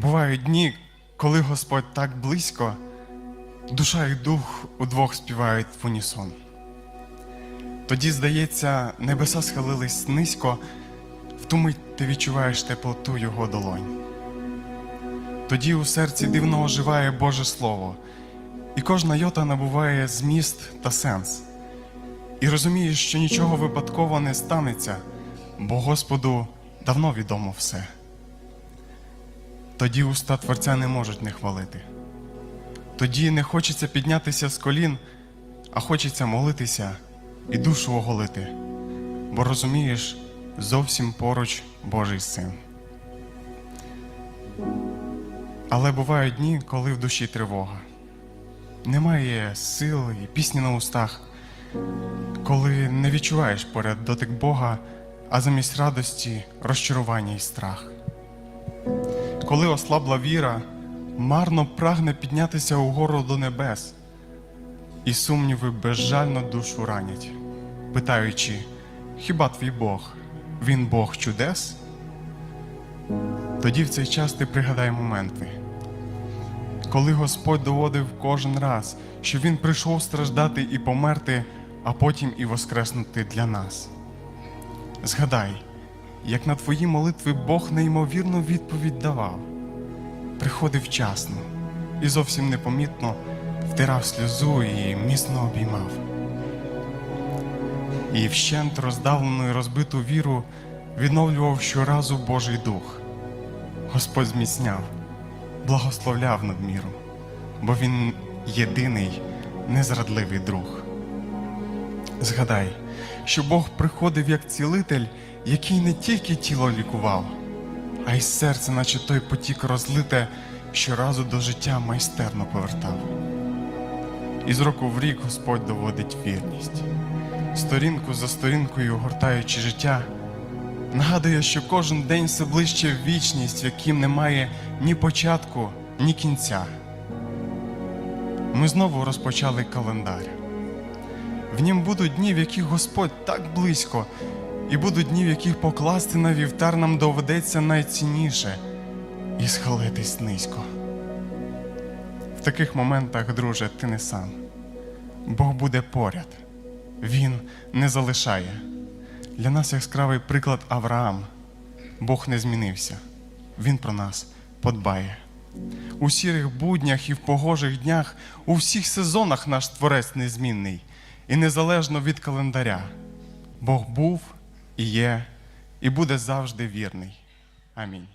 Бувають дні, коли Господь так близько, душа і дух удвох співають в унісон. Тоді, здається, небеса схилились низько, в ту мить ти відчуваєш теплоту Його долонь. Тоді у серці дивно оживає Боже Слово, і кожна йота набуває зміст та сенс. І розумієш, що нічого випадково не станеться, бо Господу давно відомо все. Тоді уста Творця не можуть не хвалити. Тоді не хочеться піднятися з колін, а хочеться молитися і душу оголити, бо розумієш, зовсім поруч Божий син. Але бувають дні, коли в душі тривога. Немає сил і пісні на устах, коли не відчуваєш поряд дотик Бога, а замість радості розчарування і страх. Коли ослабла віра, марно прагне піднятися угору до небес, і сумніви безжально душу ранять, питаючи, хіба твій Бог, він Бог чудес? Тоді в цей час ти пригадай моменти, коли Господь доводив кожен раз, що Він прийшов страждати і померти, а потім і воскреснути для нас. Згадай, як на твої молитви Бог неймовірну відповідь давав, приходив вчасно і зовсім непомітно втирав сльозу і міцно обіймав. І вщент роздавлену і розбиту віру відновлював щоразу Божий Дух. Господь зміцняв, благословляв надміру, бо Він єдиний незрадливий друг. Згадай, що Бог приходив як цілитель, який не тільки тіло лікував, а й серце, наче той потік розлите, щоразу до життя майстерно повертав. І з року в рік Господь доводить вірність, сторінку за сторінкою гортаючи життя, нагадує, що кожен день все ближче в вічність, в яким немає ні початку, ні кінця. Ми знову розпочали календар. В нім будуть дні, в яких Господь так близько, і будуть дні, в яких покласти на вівтар нам доведеться найцінніше і схилитись низько. В таких моментах, друже, ти не сам. Бог буде поряд. Він не залишає. Для нас яскравий приклад Авраам. Бог не змінився. Він про нас подбає. У сірих буднях і в погожих днях, у всіх сезонах наш творець незмінний і незалежно від календаря. Бог був і є, і буде завжди вірний. Амінь.